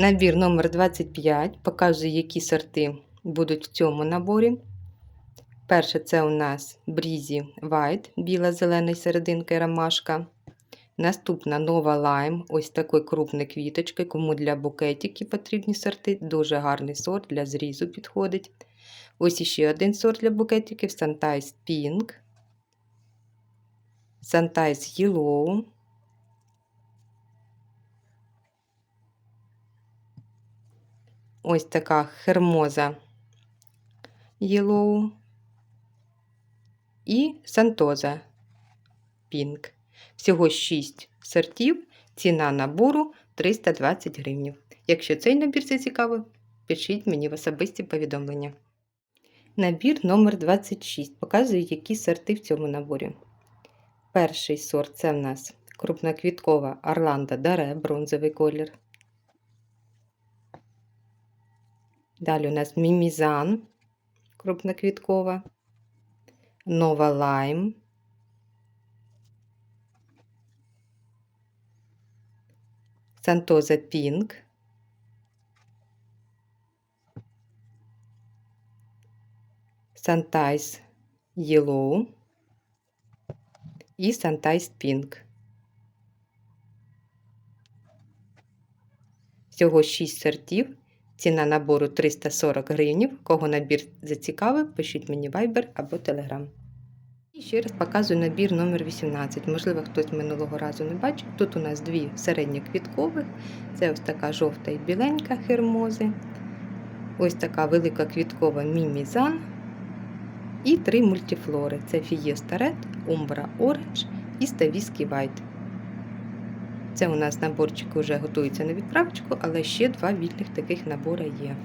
Набір номер 25 показує, які сорти будуть в цьому наборі. Перше це у нас Breezy White, біла зелена серединка і ромашка. Наступна нова лайм, ось такою крупною квіточкою, кому для букетиків потрібні сорти. Дуже гарний сорт для зрізу підходить. Ось іще один сорт для букетиків Santais Pink, Santais Yellow. Ось така хермоза Yellow і Сантоза Pink. Всього 6 сортів, ціна набору 320 гривень. Якщо цей набір зацікавив, пишіть мені в особисті повідомлення. Набір номер 26 показує, які сорти в цьому наборі. Перший сорт це в нас крупноквіткова Орландо Даре, бронзовий колір. Далі у нас мімізан крупноквіткова, нова лайм, Сантоза Пінк, Сантайс Yellow і Сантайс Пінк. Всього 6 сортів. Ціна набору 340 гривень. Кого набір зацікавив, пишіть мені Viber або Telegram. І ще раз показую набір номер 18. Можливо, хтось минулого разу не бачив. Тут у нас дві середньоквіткових. Це ось така жовта і біленька хермози. Ось така велика квіткова мімізан. І три мультифлори: це Fiesta Red, Umbra Orange і Ставіський White. Це у нас наборчик вже готується на відправочку, але ще два вільних таких набори є.